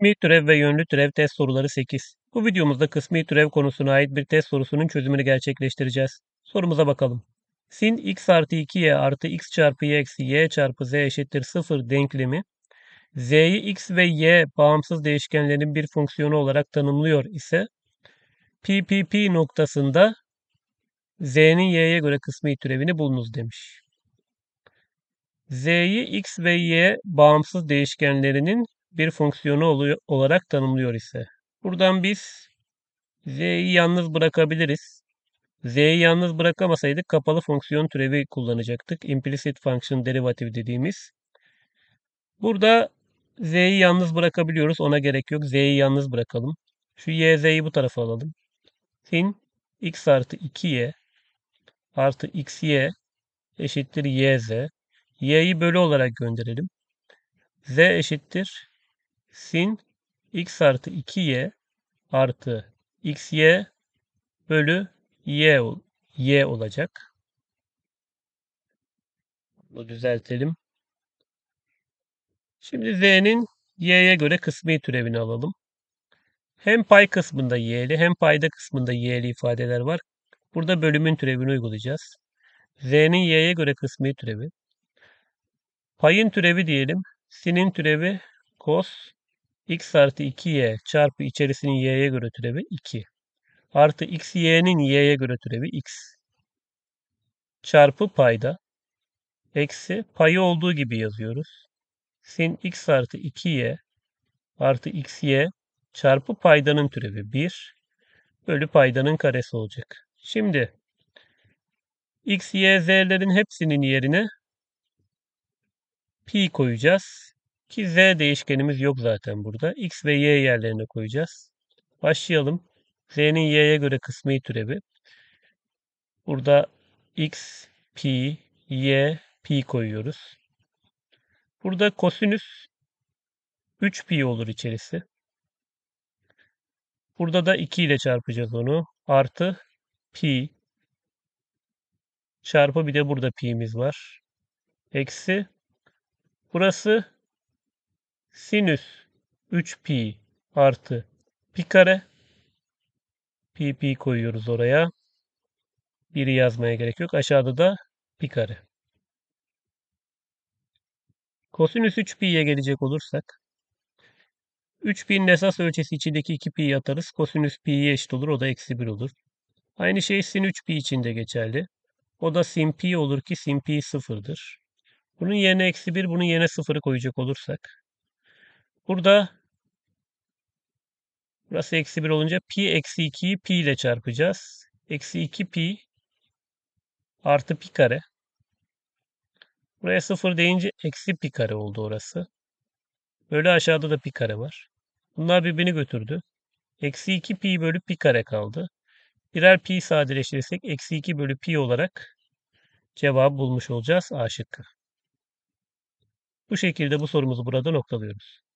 Kısmi türev ve yönlü türev test soruları 8. Bu videomuzda kısmi türev konusuna ait bir test sorusunun çözümünü gerçekleştireceğiz. Sorumuza bakalım. Sin x artı 2y artı x çarpı y eksi y çarpı z eşittir 0 denklemi z'yi x ve y bağımsız değişkenlerin bir fonksiyonu olarak tanımlıyor ise PPP noktasında z'nin y'ye göre kısmi türevini bulunuz demiş. z'yi x ve y bağımsız değişkenlerinin bir fonksiyonu olarak tanımlıyor ise. Buradan biz z'yi yalnız bırakabiliriz. z'yi yalnız bırakamasaydık kapalı fonksiyon türevi kullanacaktık. Implicit function derivative dediğimiz. Burada z'yi yalnız bırakabiliyoruz. Ona gerek yok. z'yi yalnız bırakalım. Şu y, z'yi bu tarafa alalım. Sin x artı 2y artı xy eşittir yz. y'yi bölü olarak gönderelim. z eşittir sin x artı 2y artı xy bölü y, y olacak. Bunu düzeltelim. Şimdi z'nin y'ye göre kısmi türevini alalım. Hem pay kısmında y'li hem payda kısmında y'li ifadeler var. Burada bölümün türevini uygulayacağız. z'nin y'ye göre kısmi türevi. Payın türevi diyelim. Sin'in türevi cos x artı 2y çarpı içerisinin y'ye göre türevi 2. Artı x y'nin y'ye göre türevi x. Çarpı payda. Eksi payı olduğu gibi yazıyoruz. Sin x artı 2y artı xy çarpı paydanın türevi 1 bölü paydanın karesi olacak. Şimdi x, y, z'lerin hepsinin yerine pi koyacağız. Ki z değişkenimiz yok zaten burada. x ve y yerlerine koyacağız. Başlayalım. z'nin y'ye göre kısmi türevi. Burada x, pi, y, pi koyuyoruz. Burada kosinüs 3 pi olur içerisi. Burada da 2 ile çarpacağız onu. Artı pi çarpı bir de burada pi'miz var. Eksi burası sinüs 3pi artı pi kare pi pi koyuyoruz oraya. Biri yazmaya gerek yok. Aşağıda da pi kare. Kosinüs 3pi'ye gelecek olursak 3pi'nin esas ölçüsü içindeki 2pi'yi atarız. Kosinüs pi'ye eşit olur. O da eksi 1 olur. Aynı şey sin 3pi için de geçerli. O da sin pi olur ki sin pi sıfırdır. Bunun yerine eksi 1, bunun yerine sıfırı koyacak olursak Burada burası eksi 1 olunca pi eksi 2'yi pi ile çarpacağız. Eksi 2 pi artı pi kare. Buraya 0 deyince eksi pi kare oldu orası. Böyle aşağıda da pi kare var. Bunlar birbirini götürdü. Eksi 2 pi bölü pi kare kaldı. Birer pi sadeleştirirsek eksi 2 bölü pi olarak cevabı bulmuş olacağız A şıkkı. Bu şekilde bu sorumuzu burada noktalıyoruz.